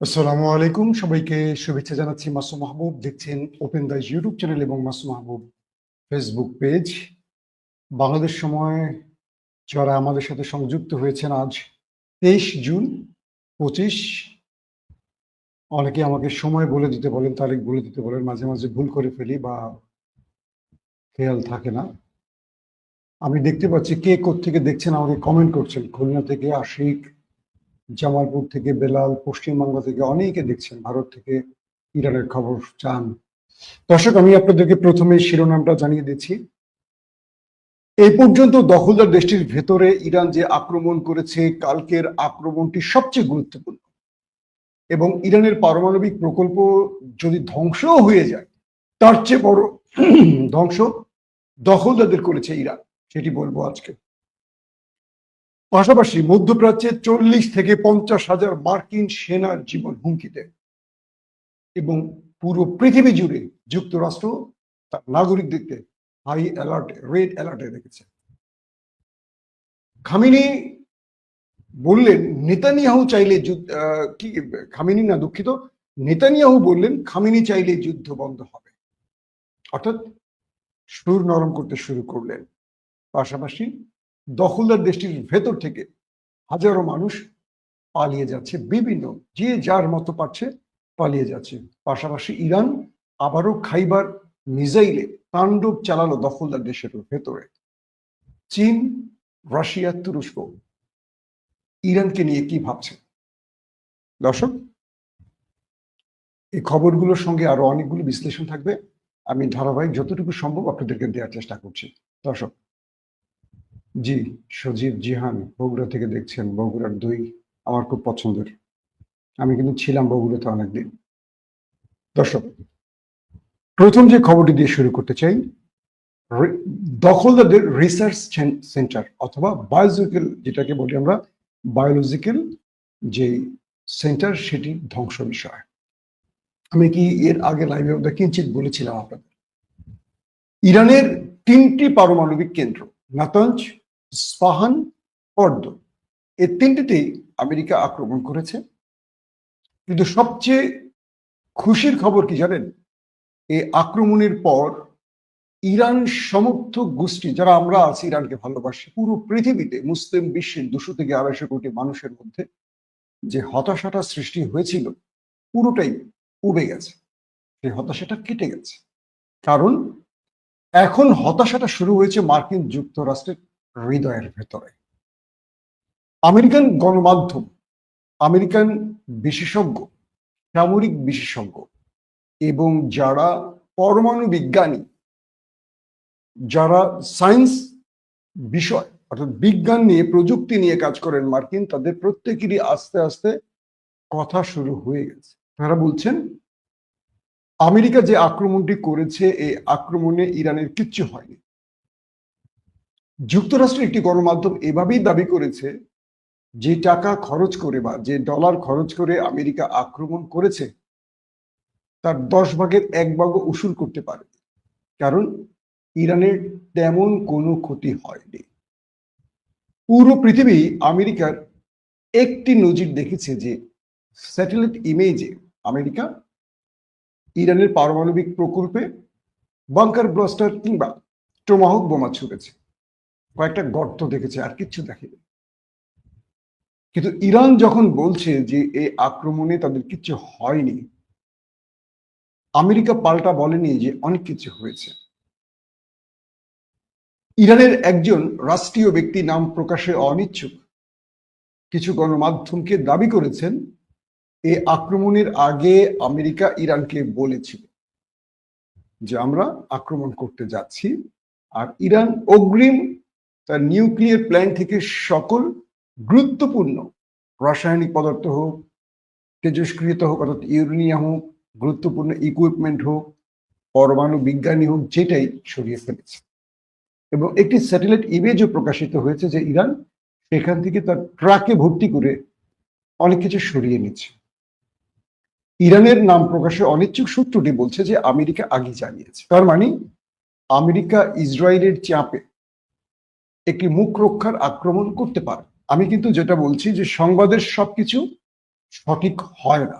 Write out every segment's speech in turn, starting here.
আসসালামু আলাইকুম। সবাইকে শুভেচ্ছা জানাচ্ছি মাসুম মাহবুব। দেখছেন ওপেন দাইজ ইউটিউব চ্যানেল এবং মাসুম মাহবুব ফেসবুক পেজ বাংলাদেশ সময় যারা আমাদের সাথে সংযুক্ত হয়েছেন আজ তেইশ জুন, পঁচিশ। অনেকে আমাকে সময় বলে দিতে বলেন, তারিখ বলে দিতে বলেন, মাঝে মাঝে ভুল করে ফেলি বা খেয়াল থাকে না। আমি দেখতে পাচ্ছি কে থেকে দেখছেন, আমাকে কমেন্ট করছেন। খুলনা থেকে আশিক জামালপুর থেকে বেলাল, পশ্চিমবঙ্গ থেকে অনেকে দেখছেন, ভারত থেকে ইরানের খবর চান। দর্শক, আমি আপনাদেরকে প্রথমে শিরোনামটা জানিয়ে দিচ্ছি। এই পর্যন্ত দখলদার দেশটির ভেতরে ইরান যে আক্রমণ করেছে, কালকের আক্রমণটি সবচেয়ে গুরুত্বপূর্ণ। এবং ইরানের পারমাণবিক প্রকল্প যদি ধ্বংসও হয়ে যায়, তার চেয়ে বড় ধ্বংস দখলদারদের করেছে ইরান, সেটি বলব আজকে। পাশাপাশি মধ্যপ্রাচ্যে চল্লিশ থেকে পঞ্চাশ হাজার মার্কিন সেনার জীবন হুমকিতে। এবং পুরো পৃথিবী জুড়ে যুক্তরাষ্ট্র তার নাগরিকদেরকে হাই অ্যালার্ট রেড অ্যালার্টে রেখেছে। খামিনি বললেন, নেতানিয়াহু চাইলে কি, খামিনি না, দুঃখিত। নেতানিয়াহু বললেন, খামিনি চাইলে যুদ্ধ বন্ধ হবে। অর্থাৎ সুর নরম করতে শুরু করলেন। পাশাপাশি দখলদার দেশটির ভেতর থেকে হাজারো মানুষ পালিয়ে যাচ্ছে, বিভিন্ন, যে যার মতো পারছে পালিয়ে যাচ্ছে। পাশাপাশি ইরান আবারও খাইবার মিসাইলে তাণ্ডব চালালো দখলদার দেশের ভেতরে। চীন, রাশিয়া, তুরস্ক, ইরানকে নিয়ে কি ভাবছে? দর্শক, এই খবরগুলোর সঙ্গে আরও অনেকগুলো বিশ্লেষণ থাকবে। আমি ধারাবাহিক যতটুকু সম্ভব আপনাদেরকে দেওয়ার চেষ্টা করছি। দর্শক জি, সজীব জিহান, বগুড়া থেকে দেখছেন। বগুড়ার দই আমার খুব পছন্দের। আমি কিন্তু ছিলাম বগুড়াতে অনেকদিন। দর্শক, প্রথম যে খবরটি দিয়ে শুরু করতে চাই দখলদারদের রিসার্চ সেন্টার অথবা বায়োলজিক্যাল যেটাকে বলি আমরা বায়োলজিক্যাল যে সেন্টার সেটি ধ্বংস বিষয়। আমি কি এর আগে লাইভে কিঞ্চিত বলেছিলাম আপনাদের? ইরানের তিনটি পারমাণবিক কেন্দ্র, নাতাঞ্জ স্পাহান পর্দ। এই তিনটিতেই আমেরিকা আক্রমণ করেছে। কিন্তু সবচেয়ে খুশির খবর কি জানেন? এই আক্রমণের পর ইরান সমর্থক গোষ্ঠী, যারা আমরা আছি ইরানকে ভালোবাসি, পুরো পৃথিবীতে মুসলিম বিশ্বের দুশো থেকে আড়াইশো কোটি মানুষের মধ্যে যে হতাশাটা সৃষ্টি হয়েছিল, পুরোটাই উবে গেছে। সেই হতাশাটা কেটে গেছে। কারণ এখন হতাশাটা শুরু হয়েছে মার্কিন যুক্তরাষ্ট্রের হৃদয়ের ভেতরে। আমেরিকান গণমাধ্যম, আমেরিকান বিশেষজ্ঞ, সামরিক বিশেষজ্ঞ এবং যারা পরমাণু বিজ্ঞানী, যারা সায়েন্স বিষয় অর্থাৎ বিজ্ঞান নিয়ে, প্রযুক্তি নিয়ে কাজ করেন মার্কিন, তাদের প্রত্যেকেরই আস্তে আস্তে কথা শুরু হয়ে গেছে। তারা বলছেন, আমেরিকা যে আক্রমণটি করেছে, এই আক্রমণে ইরানের কিচ্ছু হয়নি। যুক্তরাষ্ট্রের একটি গণমাধ্যম এভাবেই দাবি করেছে যে টাকা খরচ করে বা যে ডলার খরচ করে আমেরিকা আক্রমণ করেছে, তার দশ ভাগের এক ভাগও উসুল করতে পারে। কারণ ইরানের তেমন কোনো ক্ষতি হয়নি। পুরো পৃথিবী আমেরিকার একটি নজির দেখেছে যে স্যাটেলাইট ইমেজে আমেরিকা ইরানের পারমাণবিক প্রকল্পে বাংকার ব্লাস্টার কিংবা টোমাহক বোমা ছুড়েছে। কয়েকটা গর্ত দেখেছে, আর কিচ্ছু দেখেনি। কিন্তু ইরান যখন বলছে যে এই আক্রমণে তাদের কিছু হয়নি, আমেরিকা পাল্টা বলেনি যে অনেক কিছু হয়েছে। ইরানের একজন রাষ্ট্রীয় ব্যক্তি নাম প্রকাশে অনিচ্ছুক। কিছু গণমাধ্যমকে দাবি করেছেন এই আক্রমণের আগে আমেরিকা ইরানকে বলেছিল যে আমরা আক্রমণ করতে যাচ্ছি, আর ইরান অগ্রিম তার নিউক্লিয়ার প্ল্যান্ট থেকে সকল গুরুত্বপূর্ণ রাসায়নিক পদার্থ হোক, তেজস্ক্রিয়ত হোক, অর্থাৎ ইউরেনিয়া হোক, গুরুত্বপূর্ণ ইকুইপমেন্ট হোক, পরমাণু বিজ্ঞানী হোক, যেটাই সরিয়ে ফেলেছে। এবং একটি স্যাটেলাইট ইমেজও প্রকাশিত হয়েছে যে ইরান সেখান থেকে তার ট্রাকে ভর্তি করে অনেক কিছু সরিয়ে নিচ্ছে। ইরানের নাম প্রকাশে অনিচ্ছুক সূত্রটি বলছে যে আমেরিকা আগে জানিয়েছে। তার মানে আমেরিকা ইসরায়েলের চাপে একটি মুখ রক্ষার আক্রমণ করতে পারে। আমি কিন্তু যেটা বলছি যে সংবাদের সবকিছু সঠিক হয় না।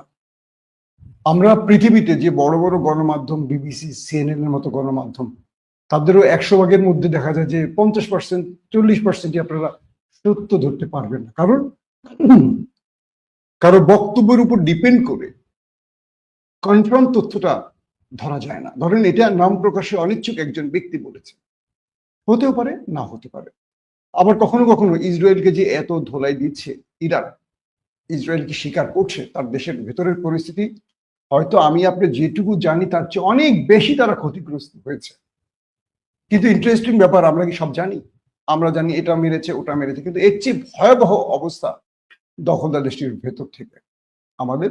আমরা পৃথিবীতে যে বড় বড় গণমাধ্যম বিবিসি সিএনএন এর মতো গণমাধ্যম, তাদেরও একশো ভাগের মধ্যে দেখা যায় যে পঞ্চাশ পার্সেন্ট, চল্লিশ পার্সেন্টই আপনারা সত্য ধরতে পারবেন না। কারণ কারও বক্তব্যের উপর ডিপেন্ড করে কনফার্ম তথ্যটা ধরা যায় না। ধরেন এটা নাম প্রকাশে অনিচ্ছুক একজন ব্যক্তি বলেছে। হতেও পারে না হতে পারে। আবার কখনো কখনো ইসরায়েলকে যে এত ধোলাই দিচ্ছে ইরান, ইসরায়েলকে স্বীকার করছে তার দেশের ভেতরের পরিস্থিতি, হয়তো আমি আপনি যেটুকু জানি তার চেয়ে অনেক বেশি তারা ক্ষতিগ্রস্ত হয়েছে। কিন্তু ইন্টারেস্টিং ব্যাপার, আমরা কি সব জানি? আমরা জানি এটা মেরেছে, ওটা মেরেছে, কিন্তু এর চেয়ে ভয়াবহ অবস্থা দখলদার দেশটির ভেতর থেকে। আমাদের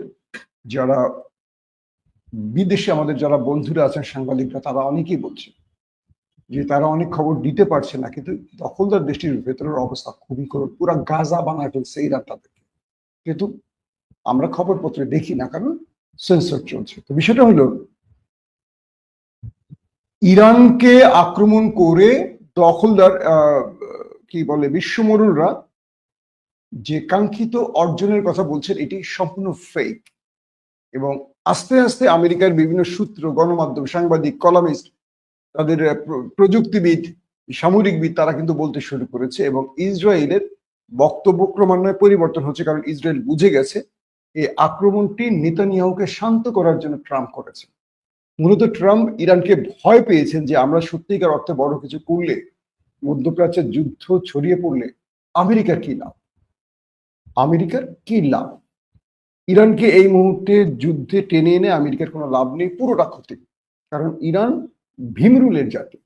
যারা বিদেশে, আমাদের যারা বন্ধুরা আছেন, সাংবাদিকরা, তারা অনেকেই বলছে যে তারা অনেক খবর দিতে পারছে না, কিন্তু দখলদার দেশটির ভেতরের অবস্থা খুবই করুন পুরা গাজা বানায় ফেলছে ইরান তাদেরকে। কিন্তু আমরা খবরপত্রে দেখি না, কারণ সেন্সর চলছে। তো বিষয়টা হলো, ইরানকে আক্রমণ করে দখলদার কি বলে, বিশ্বমরুলরা যে কাঙ্ক্ষিত অর্জনের কথা বলছেন, এটি সম্পূর্ণ ফেক এবং আস্তে আস্তে আমেরিকার বিভিন্ন সূত্র, গণমাধ্যম, সাংবাদিক কলামিস্ট তাদের প্রযুক্তিবিদ, সামরিকবিদ তারা কিন্তু বলতে শুরু করেছে এবং ইসরায়েলের বক্তব্য ক্রমান্বয়ে পরিবর্তন হচ্ছে কারণ ইসরায়েল বুঝে গেছে এই আক্রমণটি নেতানিয়াহুকে শান্ত করার জন্য ট্রাম্প করেছে। মূলত ট্রাম্প ইরানকে ভয় পেয়েছেন যে আমরা সত্যিকার অর্থে বড় কিছু করলে, মধ্যপ্রাচ্যের যুদ্ধ ছড়িয়ে পড়লে আমেরিকার কি লাভ? আমেরিকার কি লাভ? ইরানকে এই মুহূর্তে যুদ্ধে টেনে এনে আমেরিকার কোনো লাভ নেই, পুরোটা ক্ষতি। কারণ ইরান ভীমরুলের জাতি।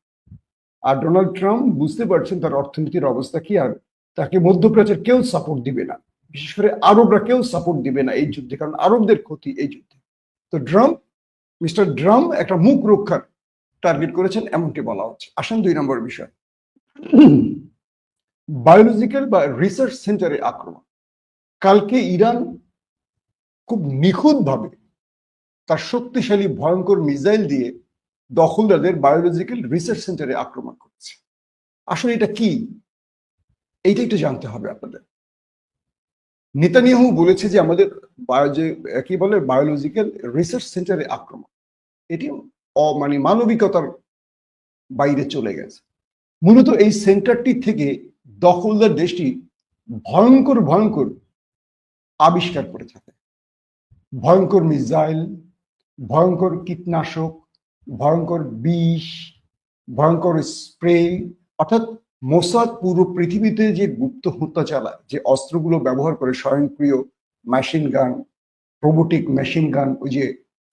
আর ডোনাল্ড ট্রাম্প বুঝতে পারছেন তার অর্থনীতির অবস্থা কি, আর তাকে মধ্যপ্রাচ্যের কেউ সাপোর্ট দিবে না। বিশেষ করে আরবরা কেউ সাপোর্ট দিবে না এই যুদ্ধে, কারণ আরবদের ক্ষতি এই যুদ্ধে। তো ড্রাম্প মিস্টার ড্রাম একটা মুখ রক্ষার টার্গেট করেছেন, এমনটি বলা হচ্ছে। আসেন দুই নম্বর বিষয়। বায়োলজিক্যাল বা রিসার্চ সেন্টারে আক্রমণ। কালকে ইরান খুব নিখুঁতভাবে তার শক্তিশালী, ভয়ঙ্কর মিসাইল দিয়ে দখলদারদের বায়োলজিক্যাল রিসার্চ সেন্টারে আক্রমণ করেছে। আসলে এটা কি? এইটা একটু জানতে হবে আপনাদের। নেতানিয়াহু বলেছে যে আমাদের বায়োজি- কি বলে বায়োলজিক্যাল রিসার্চ সেন্টারে আক্রমণ। এটি মানে মানবিকতার বাইরে চলে গেছে। মূলত এই সেন্টারটি থেকে দখলদার দেশটি ভয়ঙ্কর ভয়ঙ্কর আবিষ্কার করে থাকে। ভয়ঙ্কর মিসাইল ভয়ঙ্কর কীটনাশক ভয়ঙ্কর বিষ, ভয়ঙ্কর স্প্রে, অর্থাৎ মোসাদ পুরো পৃথিবীতে যে গুপ্ত হত্যা চালায়, যে অস্ত্রগুলো ব্যবহার করে স্বয়ংক্রিয় machine gun robotic machine gun ওই যে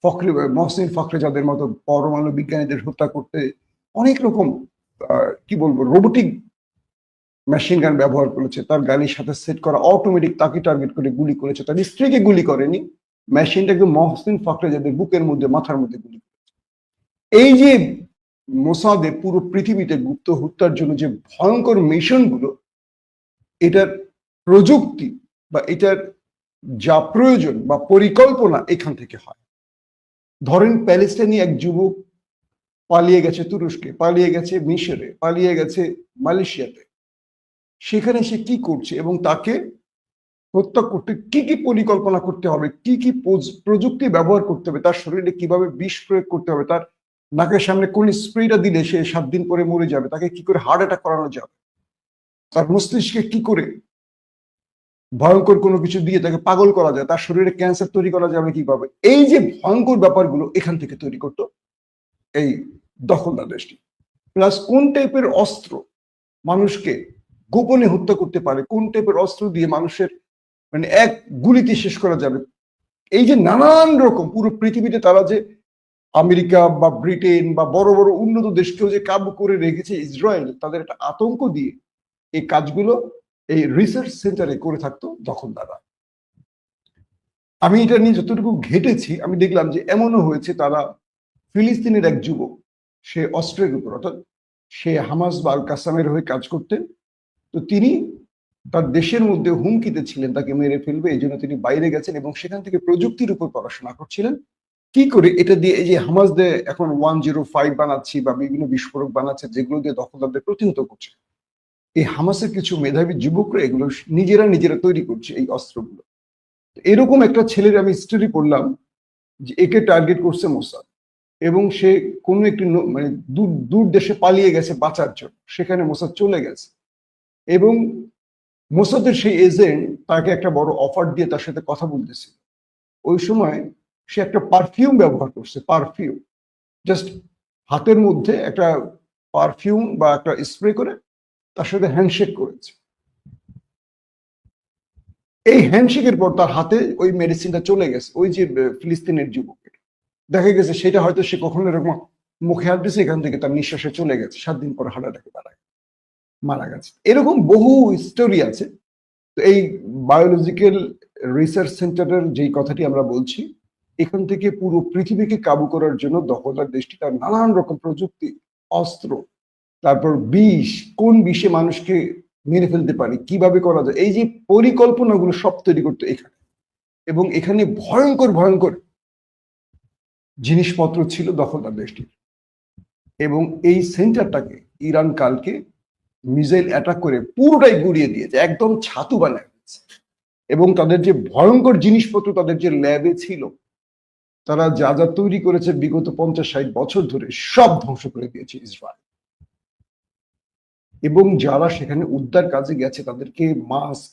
ফখরে, মহসিন ফখরে যাদের মতো পরমাণু বিজ্ঞানীদের হত্যা করতে অনেক রকম কি বলব রোবোটিক মেশিন গান ব্যবহার করেছে। তার গাড়ির সাথে সেট করা অটোমেটিক তাকে টার্গেট করে গুলি করেছে। তার স্ত্রীকে গুলি করেনি। মেশিনটা একদম মহসিন ফখরে যাদের বুকের মধ্যে, মাথার মধ্যে গুলি এই যে মোসাদে পুরো পৃথিবীতে গুপ্ত হত্যার জন্য যে ভয়ঙ্কর মিশনগুলো, এটার প্রযুক্তি বা এটার যা প্রয়োজন বা পরিকল্পনা এখান থেকে হয়। ধরেন প্যালেস্টাইনি এক যুবক পালিয়ে গেছে তুরস্কে, পালিয়ে গেছে মিশরে, পালিয়ে গেছে মালয়েশিয়াতে। সেখানে সে কি করছে এবং তাকে হত্যা করতে কি কি পরিকল্পনা করতে হবে, কি কি প্রযুক্তি ব্যবহার করতে হবে, তার শরীরে কীভাবে বিষ প্রয়োগ করতে হবে, তার নাকের সামনে কোন স্প্রেটা দিলে সে সাত দিন পরে মরে যাবে? তাকে কি করে হার্ট অ্যাটাক করানো যাবে? তার মস্তিষ্কে কি করে ভয়ঙ্কর কোনো কিছু দিয়ে তাকে পাগল করা যায়? তার শরীরে ক্যান্সার তৈরি করা যাবে কীভাবে? এই যে ভয়ঙ্কর ব্যাপারগুলো এখান থেকে তৈরি করতো এই দখলদার দেশটি। প্লাস কোন টাইপের অস্ত্র মানুষকে গোপনে হত্যা করতে পারে? কোন টাইপের অস্ত্র দিয়ে মানুষের মানে এক গুলিতে শেষ করা যাবে? এই যে নানান রকম পুরো পৃথিবীতে তারা যে আমেরিকা বা ব্রিটেন বা বড় বড় উন্নত দেশকেও যে কাবু করে রেখেছে ইসরায়েল, তাদের একটা আতঙ্ক দিয়ে এই কাজগুলো এই রিসার্চ সেন্টারে করে থাকতো যখন তারা আমি এটা নিয়ে যতটুকু ঘেটেছি, আমি দেখলাম যে এমনও হয়েছে তারা ফিলিস্তিনের এক যুবক, সে অস্ত্রের উপর, অর্থাৎ সে হামাস বা আল কাসামের হয়ে কাজ করতেন। তো তিনি তার দেশের মধ্যে হুমকিতে ছিলেন, তাকে মেরে ফেলবে এই জন্য তিনি বাইরে গেছেন এবং সেখান থেকে প্রযুক্তির উপর পড়াশোনা করছিলেন। কি করে? এটা দিয়ে এই যে হামাস দিয়ে এখন ওয়ান জিরো ফাইভ বানাচ্ছি বা বিভিন্ন বিস্ফোরক বানাচ্ছে, যেগুলো দিয়ে দখলদারদের প্রতিহত করছে। এই হামাসের কিছু মেধাবী যুবকরা এগুলো নিজেরা নিজেরা তৈরি করছে এই অস্ত্রগুলো। এরকম একটা ছেলের আমি স্টোরি পড়লাম, যে একে টার্গেট করছে মোসাদ এবং সে কোনো একটি মানে দূর দূর দেশে পালিয়ে গেছে বাঁচার জন্য। সেখানে মোসাদ চলে গেছে। এবং মোসাদের সেই এজেন্ট তাকে একটা বড় অফার দিয়ে তার সাথে কথা বলতেছিল। ওই সময় সে একটা পারফিউম ব্যবহার করছে পারফিউম জাস্ট হাতের মধ্যে একটা পারফিউম বা একটা স্প্রে করে তার সাথে হ্যান্ডশেক করেছে। এই হ্যান্ডশেকের পর তার হাতে ওই মেডিসিনটা চলে গেছে, ওই যে ফিলিস্তিনের যুবকের। দেখা গেছে সেটা হয়তো সে কখনো এরকম মুখে হাত দিয়েছে, এখান থেকে তার নিঃশ্বাসে চলে গেছে, সাত দিন পর হার্ট অ্যাটাকে মারা মারা গেছে। এরকম বহু স্টোরি আছে। তো এই বায়োলজিক্যাল রিসার্চ সেন্টারের যেই কথাটি আমরা বলছি এখান থেকে পুরো পৃথিবীকে কাবু করার জন্য দখলদার দেশটি তার নানান রকম প্রযুক্তি, অস্ত্র, তারপর বিষ, কোন বিষে মানুষকে মেরে ফেলতে পারে, কীভাবে করা যায়, এই যে পরিকল্পনাগুলো সব তৈরি করতো এখানে। এবং এখানে ভয়ঙ্কর ভয়ঙ্কর জিনিসপত্র ছিল দখলদার দেশটির। এবং এই সেন্টারটাকে ইরান কালকে মিসাইল অ্যাটাক করে পুরোটাই গুড়িয়ে দিয়েছে, একদম ছাতু বানায় এবং তাদের যে ভয়ঙ্কর জিনিসপত্র, তাদের যে ল্যাবে ছিল তারা যা যা তৈরি করেছে বিগত পঞ্চাশ ষাট বছর ধরে সব ধ্বংস করে দিয়েছে ইসরায়েল। এবং যারা সেখানে উদ্ধার কাজে গেছে তাদেরকে মাস্ক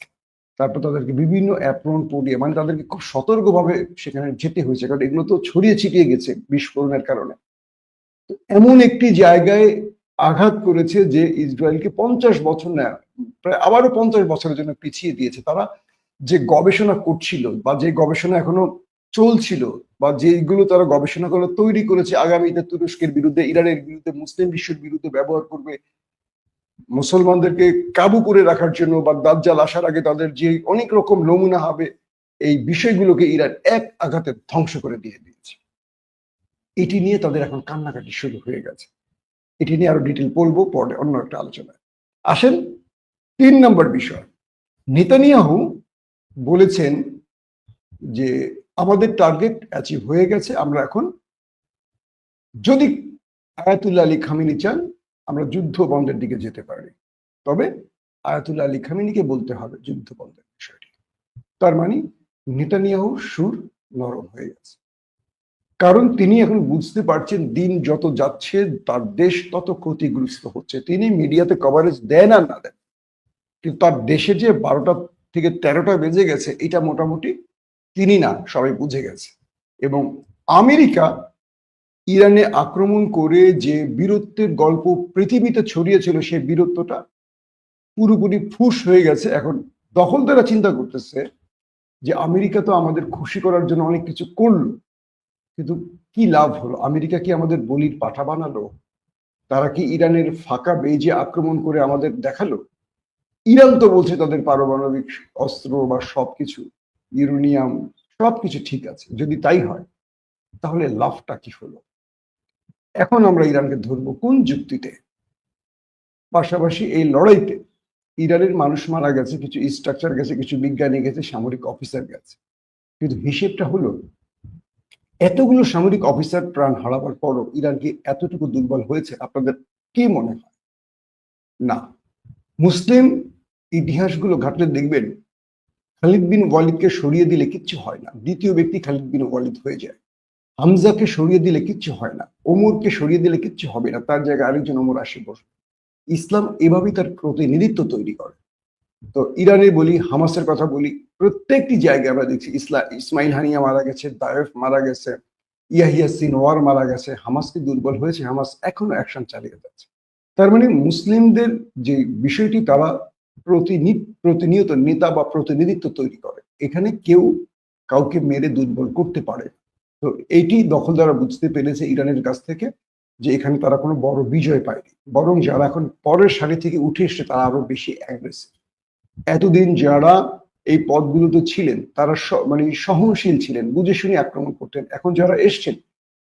তারপর তাদেরকে বিভিন্ন অ্যাপ্রন পরিয়ে মানে তাদেরকে খুব সতর্কভাবে সেখানে যেতে হয়েছে, কারণ এগুলো তো ছড়িয়ে ছিটিয়ে গেছে বিস্ফোরণের কারণে। এমন একটি জায়গায় আঘাত করেছে যে ইসরায়েলকে পঞ্চাশ বছর না, প্রায় আবারও পঞ্চাশ বছরের জন্য পিছিয়ে দিয়েছে। তারা যে গবেষণা করছিল বা যে গবেষণা এখনও চলছিল বা যেগুলো তারা গবেষণা করে, তৈরি করেছে আগামীতে তুরস্কের বিরুদ্ধে, ইরানের বিরুদ্ধে, মুসলিম বিশ্বের বিরুদ্ধে ব্যবহার করবে। মুসলমানদেরকে কাবু করে রাখার জন্য বা দাজ্জাল আসার আগে তাদের যে অনেক রকম নমুনা হবে, এই বিষয়গুলোকে ইরান এক আঘাতে ধ্বংস করে দিয়ে দিয়েছে। এটি নিয়ে তাদের এখন কান্নাকাটি শুরু হয়ে গেছে। এটি নিয়ে আরও ডিটেল বলব পরে অন্য একটা আলোচনায়। আসেন তিন নম্বর বিষয়। নেতানিয়াহু বলেছেন যে আমাদের টার্গেট অ্যাচিভ হয়ে গেছে, আমরা এখন যদি আয়াতুল্লাহ আলী খামিনি চান, আমরা যুদ্ধ বন্ধের দিকে যেতে পারি। তবে আয়াতুল্লাহ আলী খামিনিকে বলতে হবে যুদ্ধ বন্ধের বিষয়টি। তার মানে নেতানিয়াহু সুর নরম হয়ে গেছে। কারণ তিনি এখন বুঝতে পারছেন দিন যত যাচ্ছে, তার দেশ তত ক্ষতিগ্রস্ত হচ্ছে। তিনি মিডিয়াতে কভারেজ দেন আর না দেন। কিন্তু তার দেশে যে বারোটা থেকে তেরোটা বেজে গেছে, এটা মোটামুটি তিনি না, সবাই বুঝে গেছে। এবং আমেরিকা ইরানে আক্রমণ করে যে বীরত্বের গল্প পৃথিবীতে ছড়িয়েছিল সেই বীরত্বটা পুরোপুরি ফুস হয়ে গেছে। এখন দখলদারা চিন্তা করতেছে যে আমেরিকা তো আমাদের খুশি করার জন্য অনেক কিছু করল, কিন্তু কি লাভ হলো? আমেরিকা কি আমাদের বলির পাঠা বানালো? তারা কি ইরানের ফাঁকা বেজে আক্রমণ করে আমাদের দেখাল? ইরান তো বলছে তাদের পারমাণবিক অস্ত্র বা সবকিছু ইউরেনিয়াম সবকিছু ঠিক আছে। যদি তাই হয়, তাহলে লাভটা কি হলো? এখন আমরা ইরানকে ধরবো কোন যুক্তিতে? পাশাপাশি এই লড়াইতে ইরানের মানুষ মারা গেছে, কিছু স্ট্রাকচার গেছে, কিছু বিজ্ঞানী গেছে, সামরিক অফিসার গেছে। কিন্তু হিসেবটা হলো, এতগুলো সামরিক অফিসার প্রাণ হারাবার পরও ইরান কি এতটুকু দুর্বল হয়েছে? আপনাদের কি মনে হয়? না। মুসলিম ইতিহাসগুলো ঘাটলে দেখবেন খালিদ বিন ওয়ালিদকে সরিয়ে দিলে কিচ্ছু হয় না। দ্বিতীয় ব্যক্তি খালিদ বিন ওয়ালিদ হয়ে যায়। হামজাকে সরিয়ে দিলে কিচ্ছু হয় না। ওমরকে সরিয়ে দিলে কিচ্ছু হবে না। তার জায়গায় আরেকজন ওমর আসে বসবে ইসলাম এভাবেই তার প্রতিনিধিত্ব তৈরি করে। তো ইরানে বলি, হামাসের কথা বলি, প্রত্যেকটি জায়গায় আমরা দেখছি, ইসলা, ইসমাইল হানিয়া মারা গেছে, দায়েফ মারা গেছে, ইয়াহিয়া সিনওয়ার মারা গেছে, হামাসকে দুর্বল হয়েছে, হামাস এখনও অ্যাকশন চালিয়ে যাচ্ছে। তার মানে মুসলিমদের যে বিষয়টি, তারা প্রতিনিয়ত নেতা বা প্রতিনিধিত্ব তৈরি করে। এখানে কেউ কাউকে মেরে দুর্বল করতে পারে। তো এইটি দখলদারা বুঝতে পেরেছে ইরানের কাছ থেকে যে এখানে তারা কোনো বড় বিজয় পায়নি। বরং যারা এখন পরের সারি থেকে উঠে এসছে, তারা আরও বেশি অ্যাগ্রেসিভ এতদিন যারা এই পদগুলোতে ছিলেন, তারা মানে সহনশীল ছিলেন, বুঝে শুনে আক্রমণ করতেন। এখন যারা এসছেন,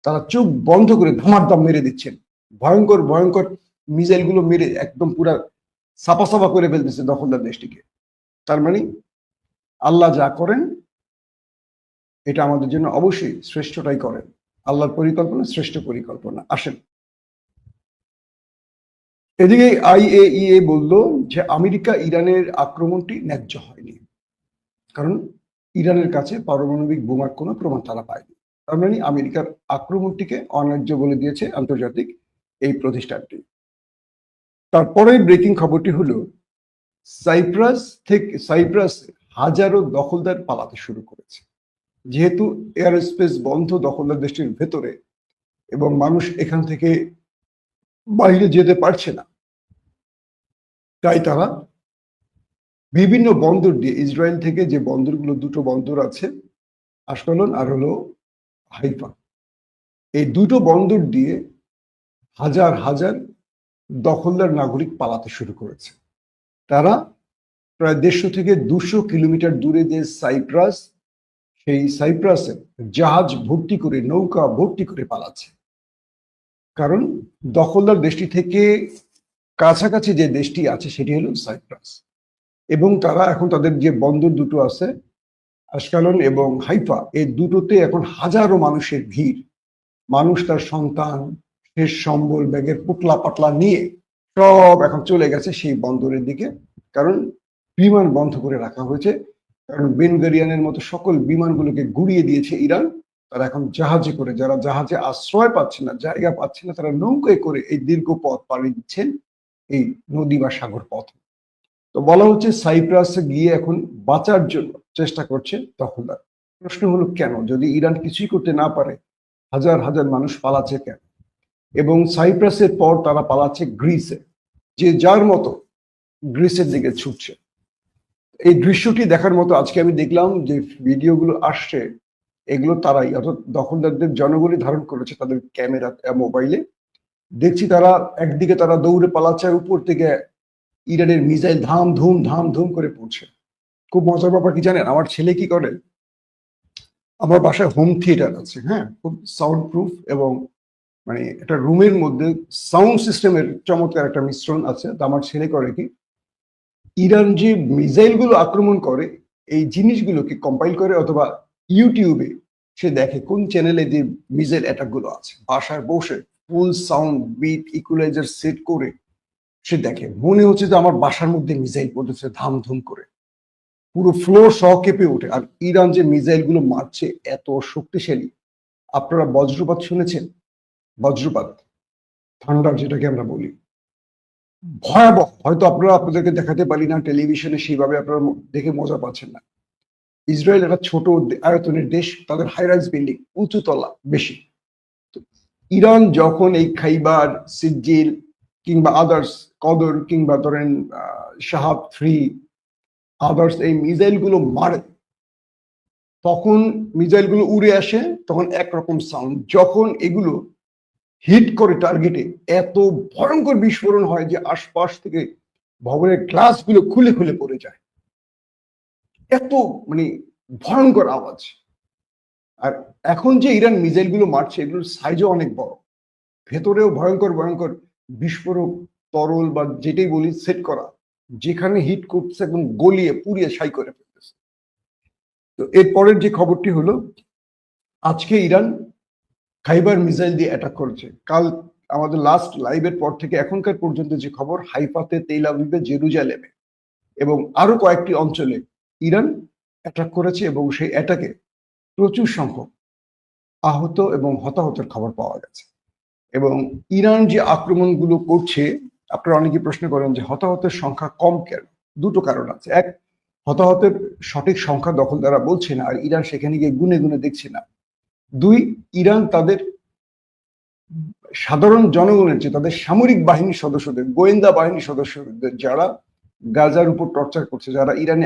তারা চোখ বন্ধ করে ধামারদাম মেরে দিচ্ছেন। ভয়ঙ্কর ভয়ঙ্কর মিসাইলগুলো মেরে একদম পুরা সাপা সাপা করে ফেলতেছে দখলদার দেশটিকে। তার মানে আল্লাহ যা করেন, এটা আমাদের জন্য অবশ্যই শ্রেষ্ঠটাই করেন। আল্লাহর পরিকল্পনা শ্রেষ্ঠ পরিকল্পনা। আসেন। এদিকে আইএইএ বলল যে আমেরিকা ইরানের আক্রমণটি ন্যায্য হয়নি। কারণ ইরানের কাছে পারমাণবিক বোমার কোনো প্রমাণ তারা পায়নি। তার মানে আমেরিকার আক্রমণটিকে অন্যায্য বলে দিয়েছে আন্তর্জাতিক এই প্রতিষ্ঠানটি। তারপরে ব্রেকিং খবরটি হলো সাইপ্রাস থেকে সাইপ্রাস হাজারো দখলদার পালাতে শুরু করেছে। যেহেতু এয়ার স্পেস বন্ধ দখলদার দেশটির ভেতরে এবং মানুষ এখান থেকে বাইরে যেতে পারছে না, তাই তারা বিভিন্ন বন্দর দিয়ে, ইসরায়েল থেকে যে বন্দরগুলো, দুটো বন্দর আছে, আশকলন আর হলো হাইফা। এই দুটো বন্দর দিয়ে হাজার হাজার দখলদার নাগরিক পালাতে শুরু করেছে। তারা প্রায় দেড়শো থেকে দুশো কিলোমিটার দূরে যে সাইপ্রাস, সেই সাইপ্রাসে জাহাজ ভর্তি করে, নৌকা ভর্তি করে পালাচ্ছে। কারণ দখলদার দেশটি থেকে কাছাকাছি যে দেশটি আছে, সেটি হলো সাইপ্রাস। এবং তারা এখন তাদের যে বন্দর দুটো আছে, আশকালন এবং হাইফা, এই দুটোতে এখন হাজারো মানুষের ভিড়। মানুষ তার সন্তান শেষ সম্বল ব্যাগের পুটলা পাটলা নিয়ে সব এখন চলে গেছে সেই বন্দরের দিকে। কারণ বিমান বন্ধ করে রাখা হয়েছে। কারণ বেনগারিয়ানের মতো সকল বিমানগুলোকে গুড়িয়ে দিয়েছে ইরান। তারা এখন জাহাজে করে, যারা জাহাজে আশ্রয় পাচ্ছে না, জায়গা পাচ্ছে না, তারা নৌকায় করে এই দীর্ঘ পথ পাড়ি দিচ্ছেন এই নদী বা সাগর পথ। তো বলা হচ্ছে সাইপ্রাসে গিয়ে এখন বাঁচার জন্য চেষ্টা করছে দখলদার প্রশ্ন হলো কেন? যদি ইরান কিছুই করতে না পারে, হাজার হাজার মানুষ পালাচ্ছে কেন? এবং সাইপ্রাসের পর তারা পালাচ্ছে গ্রিসে, যে যার মতো গ্রিসের দিকে ছুটছে। এই দৃশ্যটি দেখার মতো আজকে আমি দেখলাম যে ভিডিওগুলো আসছে, এগুলো তারাই, অর্থাৎ দখলদারদের জনগণই ধারণ করেছে তাদের ক্যামেরা মোবাইলে। দেখছি তারা একদিকে তারা দৌড়ে পালাচ্ছে উপর থেকে ইরানের মিসাইল ধাম ধুম ধাম ধুম করে পড়ছে। খুব মজার ব্যাপার কি জানেন? আমার ছেলে কি করে? আমার বাসায় হোম থিয়েটার আছে হ্যাঁ? খুব সাউন্ড প্রুফ এবং মানে একটা রুমের মধ্যে সাউন্ড সিস্টেমের চমৎকার একটা মিশ্রণ আছে, তো আমার ছেলে করে কি, ইরান যে মিসাইলগুলো আক্রমণ করে, এই জিনিসগুলোকে কম্পাইল করে অথবা ইউটিউবে সে দেখে কোন চ্যানেলে যে মিসাইল অ্যাটাকগুলো আছে। বাসায় বসে full sound beat equaliser set করে সে দেখে। মনে হচ্ছে যে আমার বাসার মধ্যে মিসাইল ধাম ধুম করে। পুরো ফ্লোর সহ কেঁপে ওঠে। আর ইরান যে মিসাইলগুলো মারছে, এত শক্তিশালী। আপনারা বজ্রপাত শুনেছেন? বজ্রপাত ঠান্ডার যেটাকে আমরা বলি। ভয়াবহ, হয়তো আপনারা আপনাদেরকে দেখাতে পারি না টেলিভিশনে, সেইভাবে আপনারা দেখে মজা পাচ্ছেন না। ইসরায়েল একটা ছোট আয়তনের দেশ, তাদের হাইরাইজ বিল্ডিং উঁচু তলা, বেশি। ইরান যখন এই খাইবার সিজিল কিংবা আদার্স কদর কিংবা ধরেন শাহাব থ্রি আদার্স এই মিসাইলগুলো মারে, তখন মিসাইলগুলো উড়ে আসে, তখন একরকম সাউন্ড যখন এগুলো হিট করে টার্গেটে এত ভয়ঙ্কর বিস্ফোরণ হয় যে আশপাশ থেকে ভবনের গ্লাসগুলো খুলে খুলে পড়ে যায়। এত মানে ভয়ঙ্কর আওয়াজ। আর এখন যে ইরান মিসাইলগুলো মারছে, এগুলোর সাইজও অনেক বড়। ভেতরেও ভয়ঙ্কর ভয়ঙ্কর বিস্ফোরক তরল বা যেটাই বলি সেট করা, যেখানে হিট করছে একদম গলিয়ে পুড়িয়ে ছাই করে ফেলতেছে। তো এরপরের যে খবরটি হলো, আজকে ইরান খাইবার মিসাইল দিয়ে অ্যাটাক করেছে। কাল আমাদের লাস্ট লাইভের পর থেকে এখনকার পর্যন্ত যে খবর, হাইফাতে আবিবে, জেরুজালেমে এবং আরও কয়েকটি অঞ্চলে ইরান অ্যাটাক করেছে এবং সেই অ্যাটাকে প্রচুর সংখ্যক আহত এবং হতাহতের খবর পাওয়া গেছে। এবং ইরান যে আক্রমণগুলো করছে, আপনারা অনেকে প্রশ্ন করেন যে হতাহতের সংখ্যা কম কেন? দুটো কারণ আছে। এক, হতাহতের সঠিক সংখ্যা দখলদারা বলছে না, আর ইরান সেখানে গিয়ে গুনে গুনে দেখছে না। দুই ইরান তাদের সাধারণ জনগণের যে তাদের সামরিক বাহিনীর সদস্যদের, গোয়েন্দা বাহিনীর সদস্যদের যারা গাজার উপর টর্চার করছে, যারা ইরানে